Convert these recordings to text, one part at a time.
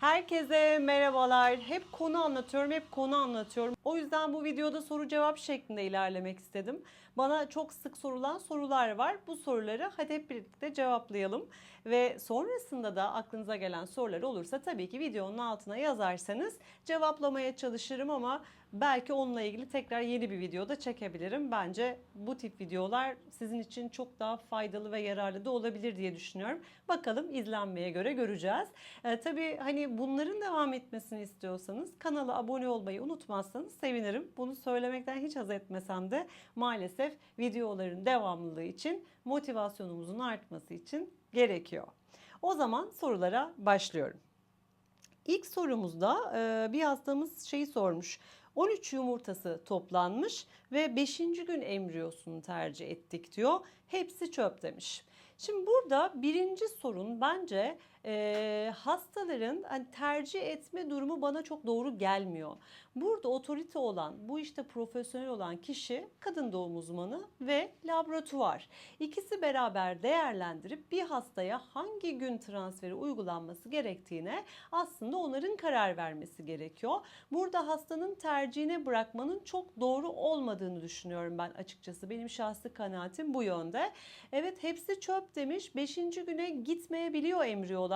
Herkese merhabalar. Hep konu anlatıyorum, hep konu anlatıyorum. O yüzden bu videoda soru cevap şeklinde ilerlemek istedim. Bana çok sık sorulan sorular var. Bu soruları hadi hep birlikte cevaplayalım. Ve sonrasında da aklınıza gelen sorular olursa tabii ki videonun altına yazarsanız cevaplamaya çalışırım ama belki onunla ilgili tekrar yeni bir videoda çekebilirim. Bence bu tip videolar sizin için çok daha faydalı ve yararlı da olabilir diye düşünüyorum. Bakalım izlenmeye göre göreceğiz. Ee, tabii hani bunların devam etmesini istiyorsanız kanala abone olmayı unutmazsanız sevinirim. Bunu söylemekten hiç haz etmesem de maalesef videoların devamlılığı için motivasyonumuzun artması için gerekiyor. O zaman sorulara başlıyorum. İlk sorumuzda e, bir hastamız şeyi sormuş. 13 yumurtası toplanmış ve 5. gün embriyosunu tercih ettik diyor. Hepsi çöp demiş. Şimdi burada birinci sorun bence e, hastaların hani tercih etme durumu bana çok doğru gelmiyor. Burada otorite olan, bu işte profesyonel olan kişi kadın doğum uzmanı ve laboratuvar. İkisi beraber değerlendirip bir hastaya hangi gün transferi uygulanması gerektiğine aslında onların karar vermesi gerekiyor. Burada hastanın tercihine bırakmanın çok doğru olmadığını düşünüyorum ben açıkçası. Benim şahsi kanaatim bu yönde. Evet hepsi çöp demiş. 5. güne gitmeyebiliyor embriyolar.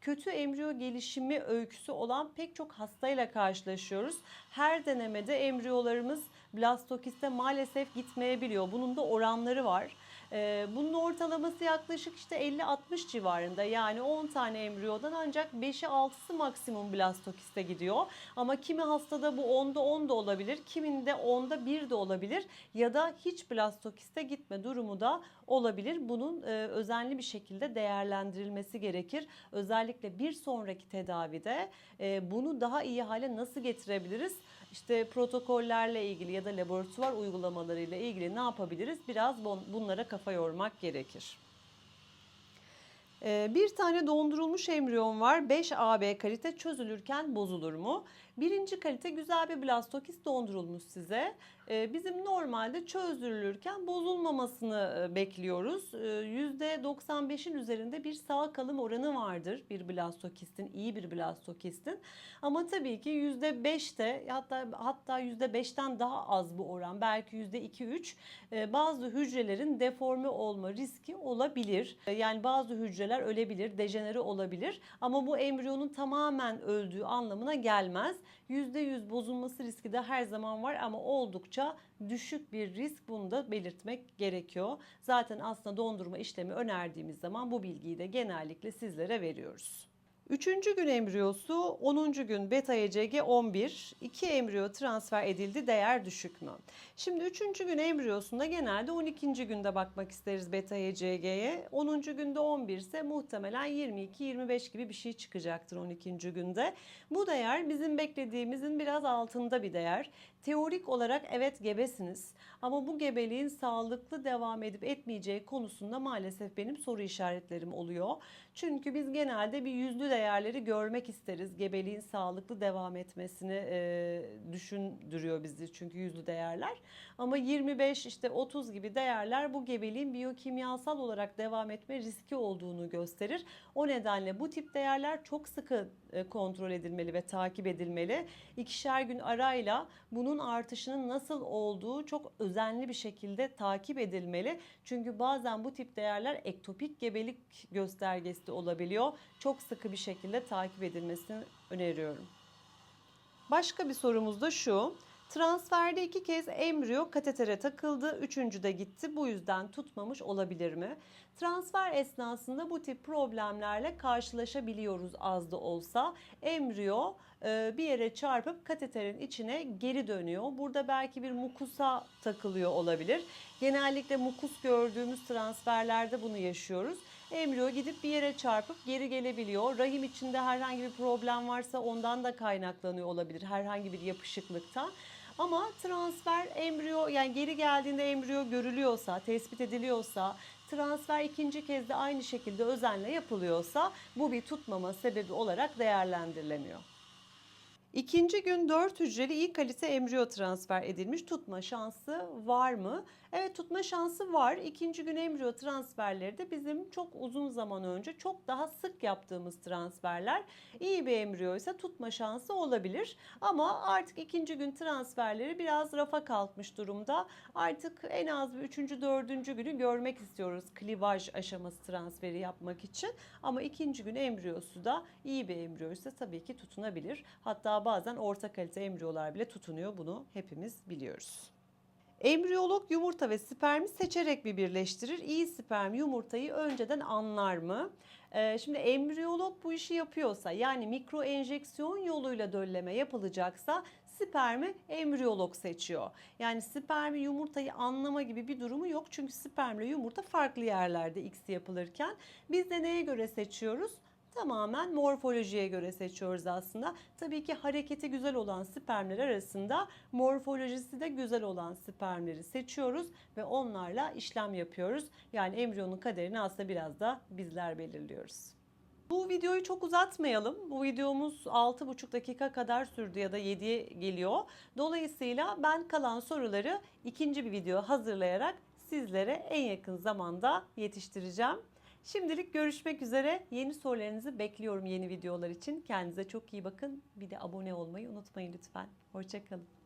Kötü embriyo gelişimi öyküsü olan pek çok hastayla karşılaşıyoruz. Her denemede embriyolarımız blastokiste maalesef gitmeyebiliyor. Bunun da oranları var. Ee, Bunun ortalaması yaklaşık işte 50-60 civarında. Yani 10 tane embriyodan ancak 5'i 6'sı maksimum blastokiste gidiyor. Ama kimi hastada bu 10'da 10 da olabilir. Kiminde 10'da 1 de olabilir. Ya da hiç blastokiste gitme durumu da olabilir. Bunun e, özenli bir şekilde değerlendirilmesi gerekir. Özellikle bir sonraki tedavide e, bunu daha iyi hale nasıl getirebiliriz? İşte protokollerle ilgili ya da laboratuvar uygulamalarıyla ilgili ne yapabiliriz? Biraz bun- bunlara kafa yormak gerekir. Ee, Bir tane dondurulmuş embriyon var. 5 AB kalite çözülürken bozulur mu? Birinci kalite güzel bir blastokist dondurulmuş size. Ee, Bizim normalde çözdürülürken bozulmamasını e, bekliyoruz. Ee, %95'in üzerinde bir sağ kalım oranı vardır bir blastokistin, iyi bir blastokistin. Ama tabii ki %5'te hatta hatta %5'ten daha az bu oran. Belki %2-3 e, bazı hücrelerin deforme olma riski olabilir. E, Yani bazı hücreler ölebilir, dejenere olabilir. Ama bu embriyonun tamamen öldüğü anlamına gelmez. %100 bozulması riski de her zaman var ama oldukça düşük bir risk bunu da belirtmek gerekiyor. Zaten aslında dondurma işlemi önerdiğimiz zaman bu bilgiyi de genellikle sizlere veriyoruz. Üçüncü gün embriyosu 10. gün beta ECG 11. 2 embriyo transfer edildi değer düşük mü? Şimdi 3. gün embriyosunda genelde 12. günde bakmak isteriz beta ECG'ye. 10. günde 11 ise muhtemelen 22-25 gibi bir şey çıkacaktır 12. günde. Bu değer bizim beklediğimizin biraz altında bir değer. Teorik olarak evet gebesiniz ama bu gebeliğin sağlıklı devam edip etmeyeceği konusunda maalesef benim soru işaretlerim oluyor. Çünkü biz genelde bir yüzlü değerleri görmek isteriz. Gebeliğin sağlıklı devam etmesini e, düşündürüyor bizi çünkü yüzlü değerler. Ama 25 işte 30 gibi değerler bu gebeliğin biyokimyasal olarak devam etme riski olduğunu gösterir. O nedenle bu tip değerler çok sıkı e, kontrol edilmeli ve takip edilmeli. İkişer gün arayla bunun artışının nasıl olduğu çok özenli bir şekilde takip edilmeli. Çünkü bazen bu tip değerler ektopik gebelik göstergesi de olabiliyor. Çok sıkı bir şekilde takip edilmesini öneriyorum. Başka bir sorumuz da şu. Transferde iki kez embriyo katetere takıldı, üçüncü de gitti. Bu yüzden tutmamış olabilir mi? Transfer esnasında bu tip problemlerle karşılaşabiliyoruz az da olsa. Embriyo e, bir yere çarpıp kateterin içine geri dönüyor. Burada belki bir mukusa takılıyor olabilir. Genellikle mukus gördüğümüz transferlerde bunu yaşıyoruz. Embriyo gidip bir yere çarpıp geri gelebiliyor. Rahim içinde herhangi bir problem varsa ondan da kaynaklanıyor olabilir. Herhangi bir yapışıklıktan. Ama transfer embriyo yani geri geldiğinde embriyo görülüyorsa, tespit ediliyorsa, transfer ikinci kez de aynı şekilde özenle yapılıyorsa bu bir tutmama sebebi olarak değerlendirilemiyor. İkinci gün 4 hücreli iyi kalite embriyo transfer edilmiş. Tutma şansı var mı? Evet tutma şansı var. İkinci gün embriyo transferleri de bizim çok uzun zaman önce çok daha sık yaptığımız transferler. İyi bir embriyo ise tutma şansı olabilir. Ama artık ikinci gün transferleri biraz rafa kalkmış durumda. Artık en az bir üçüncü, dördüncü günü görmek istiyoruz klivaj aşaması transferi yapmak için. Ama ikinci gün embriyosu da iyi bir embriyoysa tabii ki tutunabilir. Hatta bazen orta kalite embriyolar bile tutunuyor. Bunu hepimiz biliyoruz. Embriyolog yumurta ve spermi seçerek bir birleştirir. İyi sperm yumurtayı önceden anlar mı? Ee, şimdi embriyolog bu işi yapıyorsa yani mikro enjeksiyon yoluyla dölleme yapılacaksa spermi embriyolog seçiyor. Yani spermi yumurtayı anlama gibi bir durumu yok. Çünkü spermle yumurta farklı yerlerde X yapılırken biz de neye göre seçiyoruz? Tamamen morfolojiye göre seçiyoruz aslında. Tabii ki hareketi güzel olan spermler arasında morfolojisi de güzel olan spermleri seçiyoruz ve onlarla işlem yapıyoruz. Yani embriyonun kaderini aslında biraz da bizler belirliyoruz. Bu videoyu çok uzatmayalım. Bu videomuz 6,5 dakika kadar sürdü ya da 7'ye geliyor. Dolayısıyla ben kalan soruları ikinci bir video hazırlayarak sizlere en yakın zamanda yetiştireceğim. Şimdilik görüşmek üzere. Yeni sorularınızı bekliyorum yeni videolar için. Kendinize çok iyi bakın. Bir de abone olmayı unutmayın lütfen. Hoşçakalın.